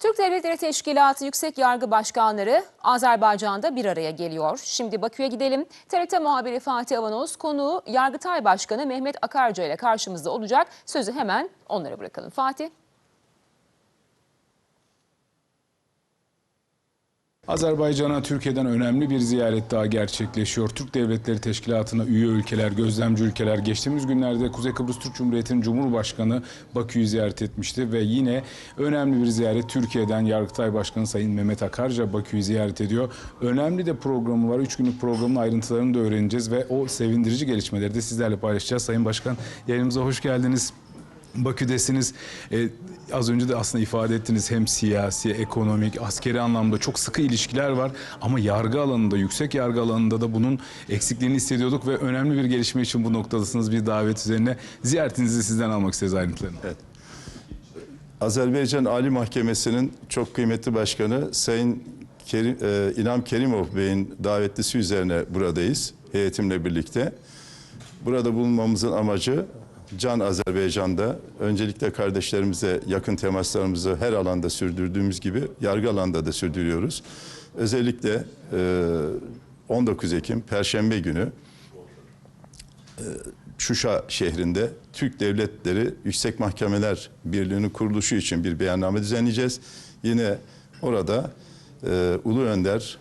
Türk Devletleri Teşkilatı Yüksek Yargı Başkanları Azerbaycan'da bir araya geliyor. Şimdi Bakü'ye gidelim. TRT muhabiri Fatih Avanos konuğu Yargıtay Başkanı Mehmet Akarca ile karşımızda olacak. Sözü hemen onlara bırakalım. Fatih. Azerbaycan'a Türkiye'den önemli bir ziyaret daha gerçekleşiyor. Türk Devletleri Teşkilatı'na üye ülkeler, gözlemci ülkeler geçtiğimiz günlerde Kuzey Kıbrıs Türk Cumhuriyeti'nin Cumhurbaşkanı Bakü'yü ziyaret etmişti ve yine önemli bir ziyaret Türkiye'den Yargıtay Başkanı Sayın Mehmet Akarca Bakü'yü ziyaret ediyor. Önemli de programı var. Üç günlük programın ayrıntılarını da öğreneceğiz ve o sevindirici gelişmeleri de sizlerle paylaşacağız. Sayın Başkan yayınımıza hoş geldiniz. Bakü'desiniz. Ee, az önce de aslında ifade ettiniz hem siyasi, ekonomik, askeri anlamda çok sıkı ilişkiler var. Ama yargı alanında, yüksek yargı alanında da bunun eksikliğini hissediyorduk ve önemli bir gelişme için bu noktadasınız. Bir davet üzerine ziyaretinizi sizden almak isteriz ayrıntılarını. Azerbaycan Ali Mahkemesi'nin çok kıymetli başkanı Sayın Kerim, e, İlham Kerimov Bey'in davetlisi üzerine buradayız heyetimle birlikte. Burada bulunmamızın amacı Can Azerbaycan'da öncelikle kardeşlerimize yakın temaslarımızı her alanda sürdürdüğümüz gibi yargı alanda da sürdürüyoruz. Özellikle e, 19 Ekim Perşembe günü Şuşa şehrinde Türk Devletleri Yüksek Mahkemeler Birliği'nin kuruluşu için bir beyanname düzenleyeceğiz. Yine orada e, Ulu Önder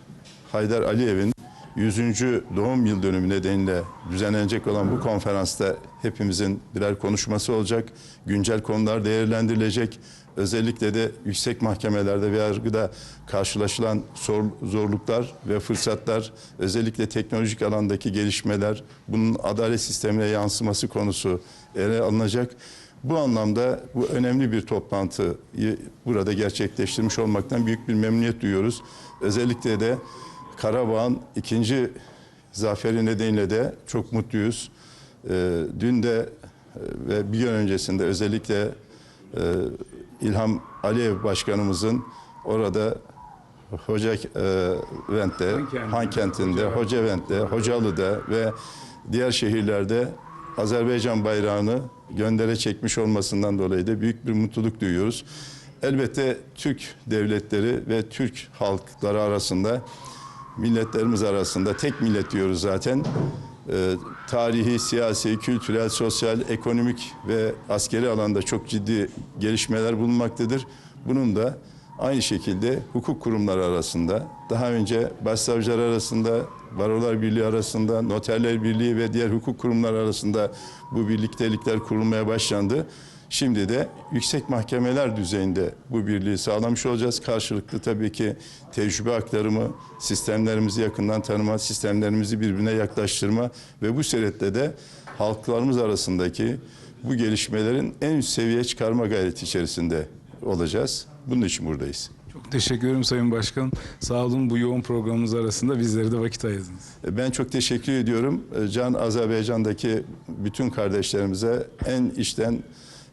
Haydar Aliyev'in 100. doğum yıl dönümü nedeniyle düzenlenecek olan bu konferansta hepimizin birer konuşması olacak. Güncel konular değerlendirilecek. Özellikle de yüksek mahkemelerde ve yargıda karşılaşılan zor- zorluklar ve fırsatlar, özellikle teknolojik alandaki gelişmeler, bunun adalet sistemine yansıması konusu ele alınacak. Bu anlamda bu önemli bir toplantıyı burada gerçekleştirmiş olmaktan büyük bir memnuniyet duyuyoruz. Özellikle de Karabağ'ın ikinci zaferi nedeniyle de çok mutluyuz. Ee, dün de e, ve bir gün öncesinde özellikle e, İlham Aliyev Başkanımızın orada Hoca e, Vent'te, Han kentinde, Hoca Vent'te, Hocalı'da ve diğer şehirlerde Azerbaycan bayrağını göndere çekmiş olmasından dolayı da büyük bir mutluluk duyuyoruz. Elbette Türk devletleri ve Türk halkları arasında milletlerimiz arasında tek millet diyoruz zaten. Ee, tarihi, siyasi, kültürel, sosyal, ekonomik ve askeri alanda çok ciddi gelişmeler bulunmaktadır. Bunun da aynı şekilde hukuk kurumları arasında, daha önce başsavcılar arasında, barolar birliği arasında, noterler birliği ve diğer hukuk kurumları arasında bu birliktelikler kurulmaya başlandı. Şimdi de yüksek mahkemeler düzeyinde bu birliği sağlamış olacağız. Karşılıklı tabii ki tecrübe aktarımı, sistemlerimizi yakından tanıma, sistemlerimizi birbirine yaklaştırma ve bu sebeple de halklarımız arasındaki bu gelişmelerin en üst seviyeye çıkarma gayreti içerisinde olacağız. Bunun için buradayız. Çok teşekkür ederim Sayın Başkanım. Sağ olun bu yoğun programımız arasında bizlere de vakit ayırdınız. Ben çok teşekkür ediyorum. Can Azerbaycan'daki bütün kardeşlerimize en içten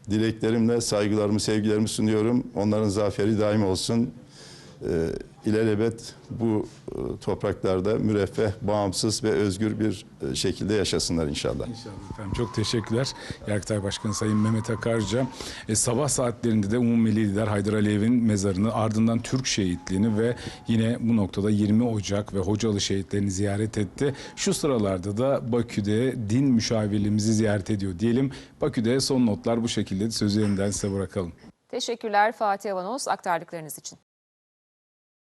dileklerimle saygılarımı, sevgilerimi sunuyorum. Onların zaferi daim olsun. Ee, ilelebet bu e, topraklarda müreffeh, bağımsız ve özgür bir e, şekilde yaşasınlar inşallah. İnşallah efendim. Çok teşekkürler. Yargıtay Başkanı Sayın Mehmet Akarca. E, sabah saatlerinde de Umumi Lider Haydar Aliyev'in mezarını ardından Türk şehitliğini ve yine bu noktada 20 Ocak ve Hocalı şehitlerini ziyaret etti. Şu sıralarda da Bakü'de din müşavirliğimizi ziyaret ediyor diyelim. Bakü'de son notlar bu şekilde sözü yeniden size bırakalım. Teşekkürler Fatih Avanos aktardıklarınız için.